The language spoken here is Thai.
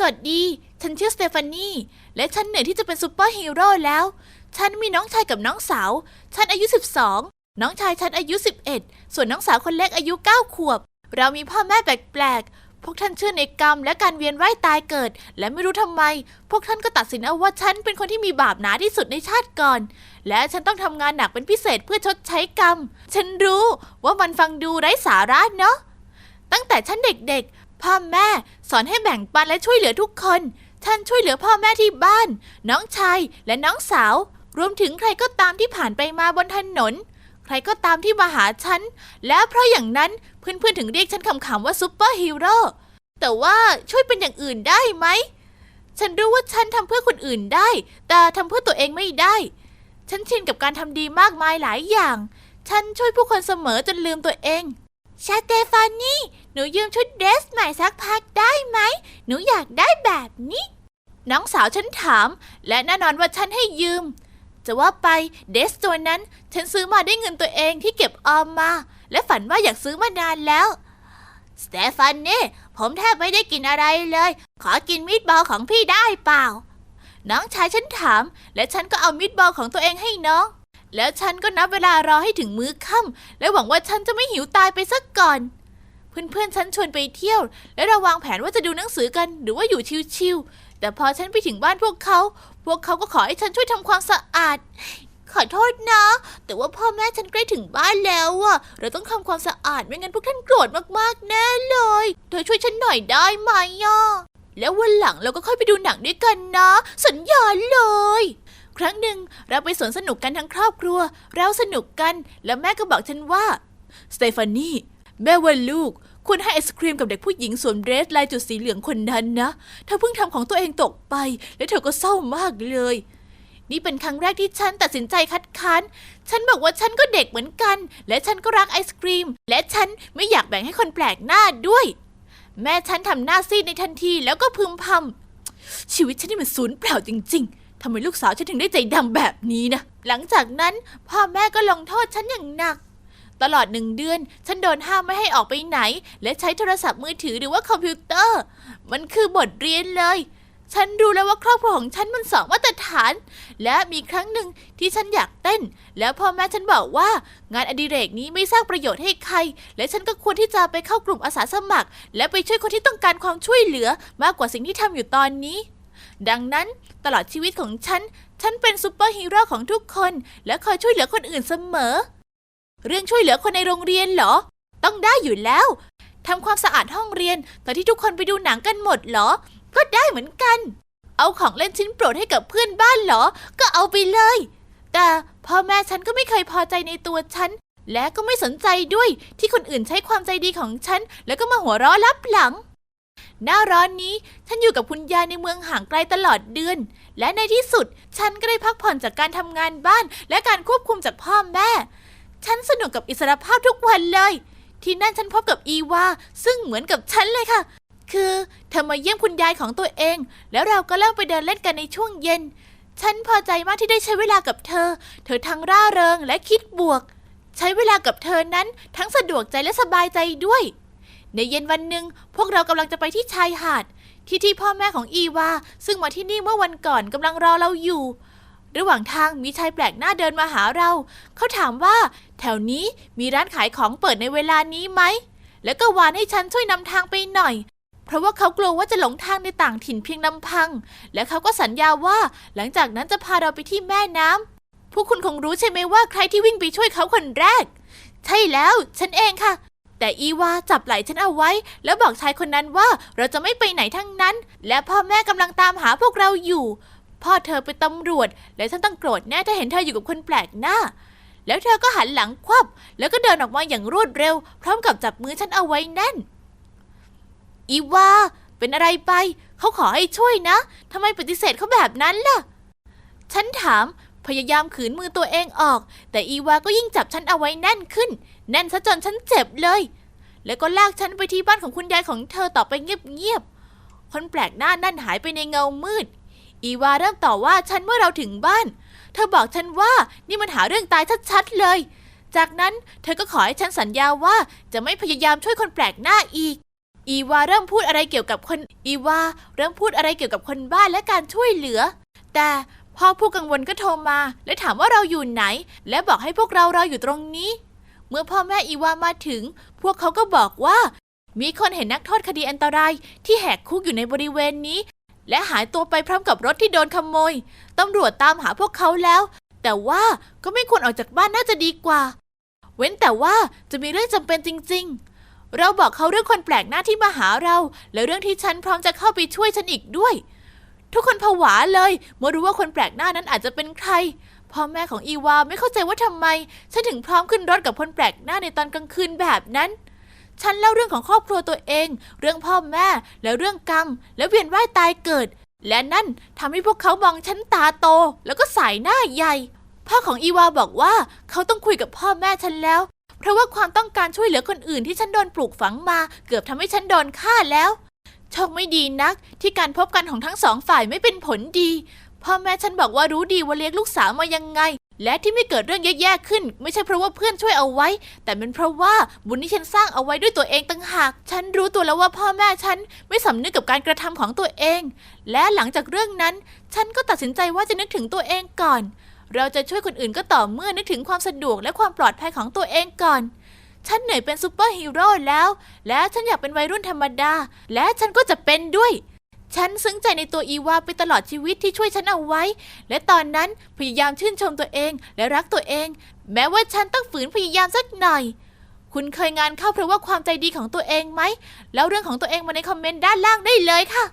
สวัสดี ฉันชื่อสเตฟานีและฉันเหนื่อยที่จะเป็นซูเปอร์ฮีโร่แล้ว ฉันมีน้องชายกับน้องสาว ฉันอายุ 12 น้องชายฉันอายุ 11 ส่วนน้องสาวคนเล็กอายุ 9 ขวบ เรามีพ่อแม่แปลกๆ พวกท่านเชื่อในกรรมและการเวียนว่ายตายเกิด และไม่รู้ทำไม พวกท่านก็ตัดสินเอาว่าฉันเป็นคนที่มีบาปหนาที่สุดในชาติก่อน และฉันต้องทำงานหนักเป็นพิเศษเพื่อชดใช้กรรม ฉันรู้ว่ามันฟังดูไร้สาระเนาะตั้งแต่ฉันเด็กๆ พ่อแม่สอนให้แบ่งปันและช่วยเหลือทุกคนฉันช่วยเหลือพ่อแม่ที่บ้าน น้องชายและน้องสาว รวมถึงใครก็ตามที่ผ่านไปมาบนถนน ใครก็ตามที่มาหาฉัน และเพราะอย่างนั้นเพื่อนๆถึงเรียกฉันคำๆว่าซูเปอร์ฮีโร่แต่ว่าช่วยเป็นอย่างอื่นได้ไหม ฉันรู้ว่าฉันทำเพื่อคนอื่นได้ แต่ทำเพื่อตัวเองไม่ได้ ฉันชินกับการทำดีมากมายหลายอย่าง ฉันช่วยผู้คนเสมอจนลืมตัวเอง ชาเตฟานี่ หนูยืมชุดเดรสใหม่สักพักได้ไหม หนูอยากได้แบบนี้ น้องสาวฉันถาม และแน่นอนว่าฉันให้ยืม จะว่าไปเดรสตัวนั้น ฉันซื้อมาด้วยเงินตัวเองที่เก็บออมมา และฝันว่าอยากซื้อมานานแล้วสเตฟานนี่ ผมแทบไม่ได้กินอะไรเลย ขอกินมีดบอลของพี่ได้เปล่า น้องชายฉันถาม และฉันก็เอามีดบอลของตัวเองให้น้อง แล้วฉันก็นับเวลารอให้ถึงมื้อค่ำและหวังว่าฉันจะไม่หิวตายไปสักก่อน เพื่อนๆ ฉันชวนไปเที่ยว และเราวางแผนว่าจะดูหนังสือกันหรือว่าอยู่ชิวๆแต่พอฉันไปถึงบ้านพวกเขา พวกเขาก็ขอให้ฉันช่วยทำความสะอาด ขอโทษนะ แต่ว่าพ่อแม่ฉันใกล้ถึงบ้านแล้วอะเราต้องทำความสะอาดไม่งั้นพวกท่านโกรธมากๆแน่เลยเธอช่วยฉันหน่อยได้ไหมอะแล้ววันหลังเราก็ค่อยไปดูหนังด้วยกันนะ สัญญาเลย ครั้งหนึ่งเราไปสวนสนุกกันทั้งครอบครัว เราสนุกกัน แล้วแม่ก็บอกฉันว่าสเตฟานี่แม่ว่าลูกควรให้ไอศครีมกับเด็กผู้หญิงสวมเดรสลายจุดสีเหลืองคนนั้นนะเธอเพิ่งทำของตัวเองตกไป และเธอก็เศร้ามากเลย นี่เป็นครั้งแรกที่ฉันตัดสินใจคัดค้านฉันบอกว่าฉันก็เด็กเหมือนกัน และฉันก็รักไอศครีม และฉันไม่อยากแบ่งให้คนแปลกหน้าด้วย แม่ฉันทำหน้าซีดในทันทีแล้วก็พึมพำชีวิตฉันนี่มันสูญเปล่าจริง ทำไมลูกสาวฉันถึงได้ใจดำแบบนี้นะ หลังจากนั้นพ่อแม่ก็ลงโทษฉันอย่างหนัก ตลอดหนึ่งเดือน ฉันโดนห้ามไม่ให้ออกไปไหน และใช้โทรศัพท์มือถือหรือว่าคอมพิวเตอร์ มันคือบทเรียนเลย ฉันรู้แล้วว่าครอบครัวของฉันมันสองมาตรฐาน และมีครั้งหนึ่งที่ฉันอยากเต้น แล้วพ่อแม่ฉันบอกว่างานอดิเรกนี้ไม่สร้างประโยชน์ให้ใคร และฉันก็ควรที่จะไปเข้ากลุ่มอาสาสมัคร และไปช่วยคนที่ต้องการความช่วยเหลือมากกว่าสิ่งที่ทำอยู่ตอนนี้ ดังนั้นตลอดชีวิตของฉัน ฉันเป็นซูเปอร์ฮีโร่ของทุกคน และคอยช่วยเหลือคนอื่นเสมอ เรื่องช่วยเหลือคนในโรงเรียนเหรอ ต้องได้อยู่แล้วทำความสะอาดห้องเรียนตอนที่ทุกคนไปดูหนังกันหมดเหรอ ก็ได้เหมือนกัน เอาของเล่นชิ้นโปรดให้กับเพื่อนบ้านเหรอ ก็เอาไปเลย แต่พ่อแม่ฉันก็ไม่เคยพอใจในตัวฉัน และก็ไม่สนใจด้วยที่คนอื่นใช้ความใจดีของฉัน แล้วก็มาหัวเราะลับหลัง หน้าร้อนนี้ฉันอยู่กับคุณยายในเมืองห่างไกลตลอดเดือน และในที่สุดฉันก็ได้พักผ่อนจากการทำงานบ้าน และการควบคุมจากพ่อแม่ ฉันสนุกกับอิสรภาพทุกวันเลย ที่นั่นฉันพบกับอีวาซึ่งเหมือนกับฉันเลยค่ะ คือเธอมาเยี่ยมคุณยายของตัวเอง แล้วเราก็เริ่มไปเดินเล่นกันในช่วงเย็น ฉันพอใจมากที่ได้ใช้เวลากับเธอ เธอทั้งร่าเริงและคิดบวก ใช้เวลากับเธอนั้นทั้งสะดวกใจและสบายใจด้วย ในเย็นวันหนึ่งพวกเรากำลังจะไปที่ชายหาด ที่ที่พ่อแม่ของอีวา ซึ่งมาที่นี่เมื่อวันก่อนกำลังรอเราอยู่ ระหว่างทางมีชายแปลกหน้าเดินมาหาเรา เขาถามว่า แถวนี้มีร้านขายของเปิดในเวลานี้ไหม แล้วก็วานให้ฉันช่วยนำทางไปหน่อย เพราะว่าเขากลัวว่าจะหลงทางในต่างถิ่นเพียงลำพัง และเขาก็สัญญาว่าหลังจากนั้นจะพาเราไปที่แม่น้ำพวกคุณคงรู้ใช่ไหมว่าใครที่วิ่งไปช่วยเขาคนแรก ใช่แล้ว ฉันเองค่ะ แต่อีวาจับไหล่ฉันเอาไว้ แล้วบอกชายคนนั้นว่าเราจะไม่ไปไหนทั้งนั้น และพ่อแม่กำลังตามหาพวกเราอยู่ พ่อเธอเป็นตำรวจ และฉันต้องโกรธแน่ถ้าเห็นเธออยู่กับคนแปลกหน้า แล้วเธอก็หันหลังควับ แล้วก็เดินออกมาอย่างรวดเร็ว พร้อมกับจับมือฉันเอาไว้แน่น อีวาเป็นอะไรไป เขาขอให้ช่วยนะทำไมปฏิเสธเขาแบบนั้นล่ะ ฉันถามพยายามขืนมือตัวเองออก แต่อีวาก็ยิ่งจับฉันเอาไว้แน่นขึ้น แน่นซะจนฉันเจ็บเลย แล้วก็ลากฉันไปที่บ้านของคุณยายของเธอต่อไปเงียบๆ คนแปลกหน้านั่นหายไปในเงามืด อีวาเริ่มต่อว่าฉันเมื่อเราถึงบ้าน เธอบอกฉันว่านี่มันหาเรื่องตายชัดๆเลย จากนั้นเธอก็ขอให้ฉันสัญญาว่าจะไม่พยายามช่วยคนแปลกหน้าอีก อีวาเริ่มพูดอะไรเกี่ยวกับคน อีวาเริ่มพูดอะไรเกี่ยวกับคนบ้านและการช่วยเหลือ แต่พ่อผู้กังวลก็โทรมา และถามว่าเราอยู่ไหน และบอกให้พวกเรารออยู่ตรงนี้ เมื่อพ่อแม่อีวามาถึง พวกเขาก็บอกว่า มีคนเห็นนักโทษคดีอันตรายที่แหกคุกอยู่ในบริเวณนี้ และหายตัวไปพร้อมกับรถที่โดนขโมยตำรวจตามหาพวกเขาแล้ว แต่ว่าก็ไม่ควรออกจากบ้านน่าจะดีกว่า เว้นแต่ว่าจะมีเรื่องจำเป็นจริง ๆ เราบอกเขาเรื่องคนแปลกหน้าที่มาหาเรา และเรื่องที่ฉันพร้อมจะเข้าไปช่วยฉันอีกด้วย ทุกคนผวาเลยเมื่อรู้ว่าคนแปลกหน้านั้นอาจจะเป็นใคร พ่อแม่ของอีวาไม่เข้าใจว่าทำไม ฉันถึงพร้อมขึ้นรถกับคนแปลกหน้าในตอนกลางคืนแบบนั้น ฉันเล่าเรื่องของครอบครัวตัวเอง เรื่องพ่อแม่ และเรื่องกรรม และเวียนว่ายตายเกิด และนั่นทำให้พวกเขามองฉันตาโต แล้วก็สายหน้าใหญ่ พ่อของอีวาบอกว่าเขาต้องคุยกับพ่อแม่ฉันแล้ว เพราะว่าความต้องการช่วยเหลือคนอื่นที่ฉันโดนปลูกฝังมา เกือบทำให้ฉันโดนฆ่าแล้วโชคไม่ดีนักที่การพบกันของทั้งสองฝ่ายไม่เป็นผลดี พ่อแม่ฉันบอกว่ารู้ดีว่าเลี้ยงลูกสาวมายังไง และที่ไม่เกิดเรื่องแย่ๆขึ้น ไม่ใช่เพราะว่าเพื่อนช่วยเอาไว้ แต่เป็นเพราะว่าบุญที่ฉันสร้างเอาไว้ด้วยตัวเองต่างหาก ฉันรู้ตัวแล้วว่าพ่อแม่ฉันไม่สำนึกกับการกระทำของตัวเอง และหลังจากเรื่องนั้น ฉันก็ตัดสินใจว่าจะนึกถึงตัวเองก่อน เราจะช่วยคนอื่นก็ต่อเมื่อนึกถึงความสะดวกและความปลอดภัยของตัวเองก่อนฉันเหนื่อยเป็นซูเปอร์ฮีโร่แล้ว และฉันอยากเป็นวัยรุ่นธรรมดา และฉันก็จะเป็นด้วย ฉันซึ้งใจในตัวอีวาไปตลอดชีวิตที่ช่วยฉันเอาไว้ และตอนนั้นพยายามชื่นชมตัวเองและรักตัวเอง แม้ว่าฉันต้องฝืนพยายามสักหน่อย คุณเคยงานเข้าเพราะว่าความใจดีของตัวเองไหม แล้วเรื่องของตัวเองมาในคอมเมนต์ด้านล่างได้เลยค่ะ